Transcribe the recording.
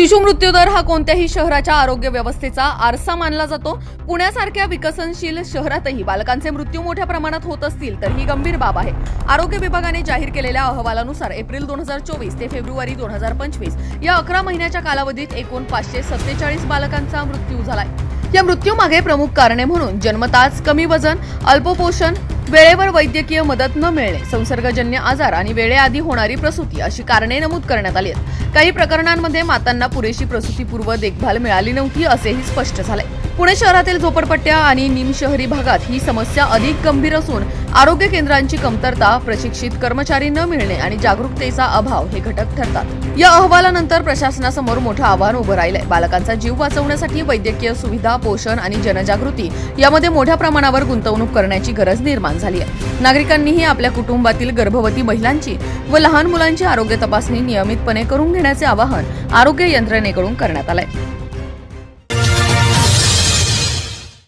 शिशु मृत्यूदर हा कोणत्याही शहराच्या आरोग्य व्यवस्थेचा आरसा मानला जातो. पुण्यासारख्या विकसनशील शहरातही बालकांचे मृत्यू मोठ्या प्रमाणात होत असतील तर ही गंभीर बाब आहे. आरोग्य विभागाने जाहीर केलेल्या अहवालानुसार एप्रिल दोन हजार चोवीस ते फेब्रुवारी दोन हजार पंचवीस या अकरा महिन्याच्या कालावधीत एकूण पाचशे सत्तेचाळीस बालकांचा मृत्यू झालाय. या मृत्यूमागे प्रमुख कारणे म्हणून जन्मताच कमी वजन अल्पपोषण वेळेवर वैद्यकीय मदत न मिळणे संसर्गजन्य आजार आणि वेळेआधी होणारी प्रसूती अशी कारणे नमूद करण्यात आली आहेत. काही प्रकरणांमध्ये मातांना पुरेशी प्रसूतीपूर्व देखभाल मिळाली नव्हती असेही स्पष्ट झाले पुणे शहरातील झोपडपट्ट्या आणि निमशहरी भागात ही समस्या अधिक गंभीर असून आरोग्य केंद्रांची कमतरता प्रशिक्षित कर्मचारी न मिळणे आणि जागरूकतेचा अभाव हे घटक ठरतात. या अहवालानंतर प्रशासनासमोर मोठं आव्हान उभं राहिलंय. बालकांचा जीव वाचवण्यासाठी वैद्यकीय सुविधा पोषण आणि जनजागृती यामध्ये मोठ्या प्रमाणावर गुंतवणूक करण्याची गरज निर्माण झाली आहे नागरिकांनीही आपल्या कुटुंबातील गर्भवती महिलांची व लहान मुलांची आरोग्य तपासणी नियमितपणे करून घेण्याचे आवाहन आरोग्य यंत्रणेकडून करण्यात आलंय.